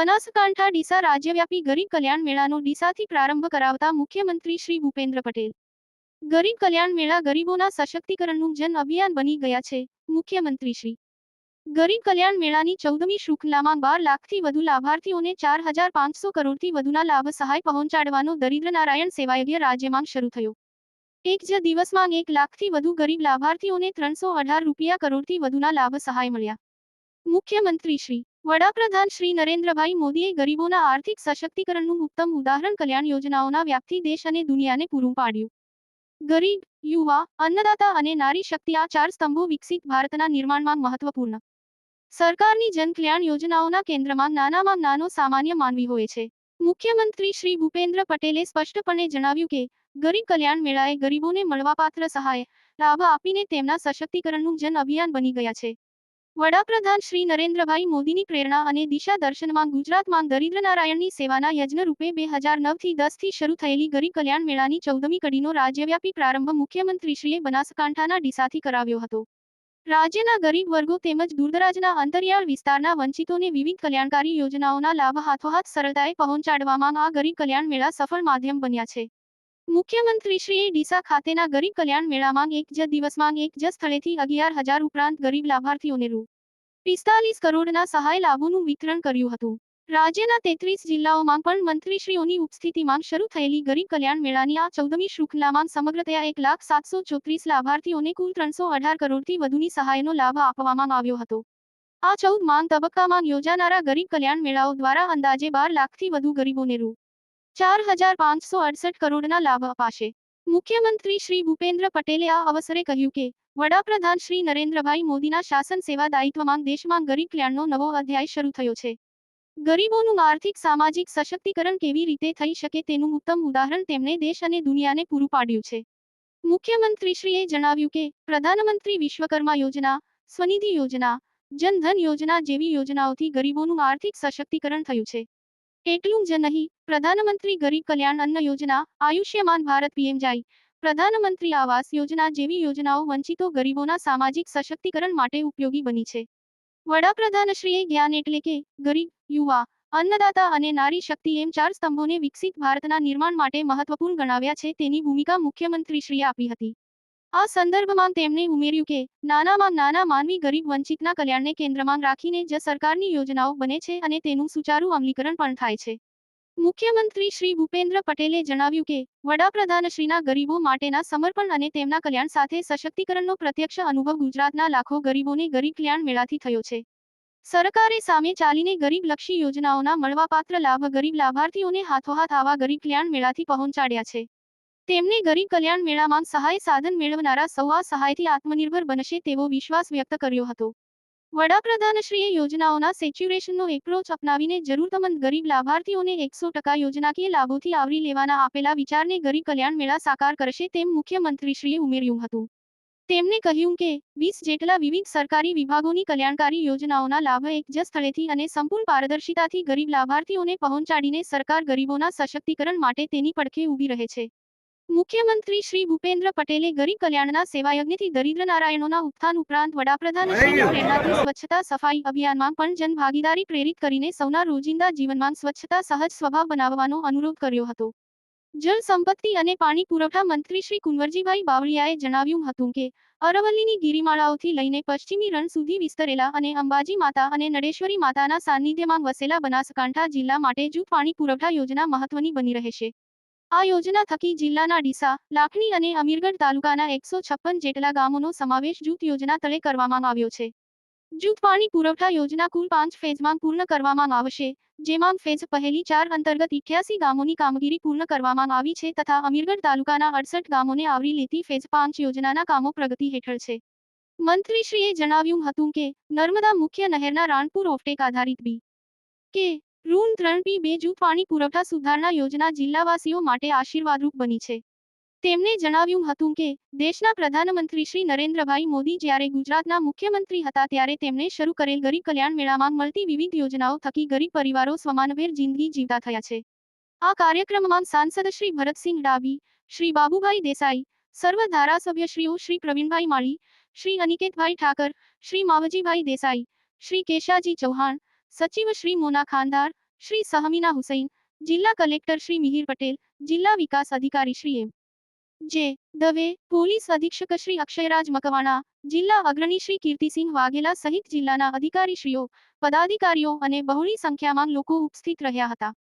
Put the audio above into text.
બનાસકાંઠા ડીસા રાજ્યવ્યાપી ગરીબ કલ્યાણ મેળાનો ડીસાથી પ્રારંભ કરાવતા મુખ્યમંત્રી શ્રી ભૂપેન્દ્ર પટેલ. ગરીબ કલ્યાણ મેળા ગરીબોના સશક્તિકરણનું જન અભિયાન બની ગયા છે, મુખ્યમંત્રી શ્રી. ગરીબ કલ્યાણ મેળાની ચૌદમી શૃંખલામાં બાર લાખથી વધુ લાભાર્થીઓને ચાર હજાર પાંચસો કરોડથી વધુના લાભ સહાય પહોંચાડવાનો દરિદ્ર નારાયણ સેવાયજ્ઞ રાજ્યમાં શરૂ થયો. એક જ દિવસમાં એક લાખથી વધુ ગરીબ લાભાર્થીઓને ત્રણસો અઢાર રૂપિયા કરોડથી વધુના લાભ સહાય મળ્યા. મુખ્યમંત્રી શ્રી. વડાપ્રધાન શ્રી નરેન્દ્રભાઈ મોદીએ ગરીબોના આર્થિક સશક્તિકરણનું ઉત્તમ ઉદાહરણ કલ્યાણ યોજનાઓના વ્યાપથી દેશ અને દુનિયાને પૂરું પાડ્યું. ગરીબ, યુવા, અન્નદાતા અને નારી શક્તિ આ ચાર સ્તંભો વિકસિત ભારતના નિર્માણમાં મહત્વપૂર્ણ. સરકારની જનકલ્યાણ યોજનાઓના કેન્દ્રમાં નાનામાં નાનો સામાન્ય માનવી હોય છે. મુખ્યમંત્રી શ્રી ભૂપેન્દ્ર પટેલે સ્પષ્ટપણે જણાવ્યું કે, ગરીબ કલ્યાણ મેળાએ ગરીબોને મળવાપાત્ર સહાય, લાભ આપીને તેમના સશક્તિકરણનું જન અભિયાન બની ગયા છે. વડાપ્રધાન શ્રી નરેન્દ્રભાઈ મોદીની પ્રેરણા અને દિશા દર્શનમાં ગુજરાતમાં દરિદ્રનારાયણની સેવાના યજ્ઞ રૂપે બે હજાર નવથી દસથી શરૂ થયેલી ગરીબ કલ્યાણ મેળાની ચૌદમી કડીનો રાજ્યવ્યાપી પ્રારંભ મુખ્યમંત્રીશ્રીએ બનાસકાંઠાના ડીસાથી કરાવ્યો હતો. રાજ્યના ગરીબ વર્ગો તેમજ દૂરદરાજના અંતરિયાળ વિસ્તારના વંચિતોને વિવિધ કલ્યાણકારી યોજનાઓના લાભ હાથોહાથ સરળતાએ પહોંચાડવામાં આ ગરીબ કલ્યાણ મેળા સફળ માધ્યમ બન્યા છે. મુખ્યમંત્રીશ્રીએ ડીસા ખાતેના ગરીબ કલ્યાણ મેળામાં એક જ દિવસમાં એક જ સ્થળેથી અગિયાર હજાર ઉપરાંત ગરીબ લાભાર્થીઓને રૂ. પિસ્તાલીસ કરોડના સહાય લાભોનું વિતરણ કર્યું હતું. રાજ્યના તેત્રીસ જિલ્લાઓમાં પણ મંત્રીશ્રીઓની ઉપસ્થિતિમાં શરૂ થયેલી ગરીબ કલ્યાણ મેળાની આ ચૌદમી શૃંખલામાં સમગ્રતયા એક લાખ સાતસો ચોત્રીસ લાભાર્થીઓને કુલ ત્રણસો અઢાર કરોડથી વધુની સહાયનો લાભ આપવામાં આવ્યો હતો. આ ચૌદ માંગ તબક્કામાં યોજાનારા ગરીબ કલ્યાણ મેળાઓ દ્વારા અંદાજે બાર લાખથી વધુ ગરીબોને રૂ. ચાર હજાર પાંચસો અડસઠ કરોડના લાભ અપાશે. મુખ્યમંત્રી શ્રી ભૂપેન્દ્ર પટેલે આ અવસરે કહ્યું કે, વડાપ્રધાન શ્રી નરેન્દ્રભાઈ મોદીના શાસન સેવા દાયિત્વમાં દેશમાં ગરીબ કલ્યાણનો નવો અધ્યાય શરૂ થયો છે. ગરીબોનું આર્થિક સામાજિક સશક્તિકરણ કેવી રીતે થઈ શકે તેનું ઉત્તમ ઉદાહરણ તેમણે દેશ અને દુનિયાને પૂરું પાડ્યું છે. મુખ્યમંત્રીશ્રીએ જણાવ્યું કે, પ્રધાનમંત્રી વિશ્વકર્મા યોજના, સ્વનિધિ યોજના જનધન યોજના જેવી યોજનાઓથી ગરીબોનું આર્થિક સશક્તિકરણ થયું છે. એટલું જ નહીં, પ્રધાનમંત્રી ગરીબ કલ્યાણ અન્ન યોજના, આયુષ્યમાન ભારત પીએમજાઈ પ્રધાનમંત્રી આવાસ યોજના જેવી યોજનાઓ વંચિતો ગરીબોના સામાજિક સશક્તિકરણ માટે ઉપયોગી બની છે. વડાપ્રધાનશ્રીએ જ્ઞાન એટલે કે ગરીબ, યુવા, અન્નદાતા અને નારી શક્તિ એમ ચાર સ્તંભોને વિકસિત ભારતના નિર્માણ માટે મહત્વપૂર્ણ ગણાવ્યા છે તેની ભૂમિકા મુખ્યમંત્રીશ્રીએ આપી હતી. આ સંદર્ભમાં તેમણે ઉમેર્યું કે, નાનામાં નાના માનવી ગરીબ વંચિતના કલ્યાણને કેન્દ્રમાં રાખીને જ સરકારની યોજનાઓ બને છે અને તેનું સુચારુ અમલીકરણ પણ થાય છે. મુખ્યમંત્રી શ્રી ભૂપેન્દ્ર પટેલે જણાવ્યું કે, વડાપ્રધાનશ્રીના ગરીબો માટેના સમર્પણ અને તેમના કલ્યાણ સાથે સશક્તિકરણનો પ્રત્યક્ષ અનુભવ ગુજરાતના લાખો ગરીબોને ગરીબ કલ્યાણ મેળાથી થયો છે. સરકારે સામે ચાલીને ગરીબલક્ષી યોજનાઓના મળવાપાત્ર લાભ ગરીબ લાભાર્થીઓને હાથોહાથ આવા ગરીબ કલ્યાણ મેળાથી પહોંચાડ્યા છે. તેમણે ગરીબ કલ્યાણ મેળામાં સહાય સાધન મેળવનારા સૌ આ સહાયથી આત્મનિર્ભર બનશે તેવો વિશ્વાસ વ્યક્ત કર્યો હતો. વડાપ્રધાનશ્રીએ યોજનાઓના સેચ્યુરેશનનો એપ્રોચ અપનાવીને જરૂરતમંદ ગરીબ લાભાર્થીઓને એકસો ટકા યોજનાકીય લાભોથી આવરી લેવાના આપેલા વિચારને ગરીબ કલ્યાણ મેળા સાકાર કરશે તેમ મુખ્યમંત્રીશ્રીએ ઉમેર્યું હતું. તેમણે કહ્યું કે, વીસ જેટલા વિવિધ સરકારી વિભાગોની કલ્યાણકારી યોજનાઓના લાભ એક જ સ્થળેથી અને સંપૂર્ણ પારદર્શિતાથી ગરીબ લાભાર્થીઓને પહોંચાડીને સરકાર ગરીબોના સશક્તિકરણ માટે તેની પડખે ઊભી રહે છે. મુખ્યમંત્રી શ્રી ભૂપેન્દ્ર પટેલે ગરીબ કલ્યાણના સેવાયજ્ઞથી દરિદ્ર નારાયણોના ઉત્થાન ઉપરાંત વડાપ્રધાન પ્રેરણાથી સ્વચ્છતા સફાઈ અભિયાનમાં પણ જનભાગીદારી પ્રેરિત કરીને સૌના રોજિંદા જીવનમાં સ્વચ્છતા સહજ સ્વભાવ બનાવવાનો અનુરોધ કર્યો હતો. જળ સંપત્તિ અને પાણી પુરવઠા મંત્રી શ્રી કુંવરજીભાઈ બાવળિયાએ જણાવ્યું હતું કે અરવલ્લીની ગિરિમાળાઓથી લઈને પશ્ચિમી રણ સુધી વિસ્તરેલા અને અંબાજી માતા અને નડેશ્વરી માતાના સાનિધ્યમાં વસેલા બનાસકાંઠા જિલ્લા માટે જૂથ પાણી પુરવઠા યોજના મહત્વની બની રહેશે. આ યોજના થકી જિલ્લાના ડીસા, લાખણી અને અમીરગઢ તાલુકાના એકસો જેટલા ગામોનો સમાવેશ જૂથ યોજના તળે કરવામાં આવ્યો છે. જૂથ પાણી પુરવઠા યોજના કુલ પાંચ ફેઝમાં પૂર્ણ કરવામાં આવશે, જેમાં ફેઝ પહેલી ચાર અંતર્ગત ઇઠ્યાસી ગામોની કામગીરી પૂર્ણ કરવામાં આવી છે તથા અમીરગઢ તાલુકાના અડસઠ ગામોને આવરી લેતી ફેઝ પાંચ યોજનાના કામો પ્રગતિ હેઠળ છે. મંત્રીશ્રીએ જણાવ્યું હતું કે, નર્મદા મુખ્ય નહેરના રાણપુર ઓફટેક આધારિત બી. કે રૂમ ત્રણ પી બે જૂથ પાણી પુરવઠા સુધારણા યોજના જિલ્લાવાસીઓ માટે આશીર્વાદરૂપ બની છે. તેમણે જણાવ્યું હતું કે, દેશના પ્રધાનમંત્રી શ્રી નરેન્દ્રભાઈ મોદી જ્યારે ગુજરાતના મુખ્યમંત્રી હતા ત્યારે તેમણે શરૂ કરેલ ગરીબ કલ્યાણ મેળામાં મળતી વિવિધ યોજનાઓ થકી ગરીબ પરિવારો સ્વમાનભેર જિંદગી જીવતા થયા છે. આ કાર્યક્રમમાં સાંસદ શ્રી ભરતસિંહ ડાબી શ્રી બાબુભાઈ દેસાઈ, સર્વ ધારાસભ્યશ્રીઓ શ્રી પ્રવીણભાઈ માળી, શ્રી અનિકેતભાઈ ઠાકર, શ્રી માવજીભાઈ દેસાઈ, શ્રી કેશાજી ચૌહાણ સચિવ શ્રી મોના ખાનદાર શ્રી સહમીના હુસૈન જિલ્લા કલેક્ટર શ્રી મિહિર પટેલ જિલ્લા વિકાસ અધિકારી શ્રી એમ જે દવે પોલીસ અધિક્ષક શ્રી અક્ષયરાજ મકવાણા જિલ્લા અગ્રણી શ્રી કીર્તિસિંહ વાઘેલા સહિત જિલ્લાના અધિકારીશ્રીઓ પદાધિકારીઓ અને બહોળી સંખ્યામાં લોકો ઉપસ્થિત રહ્યા હતા.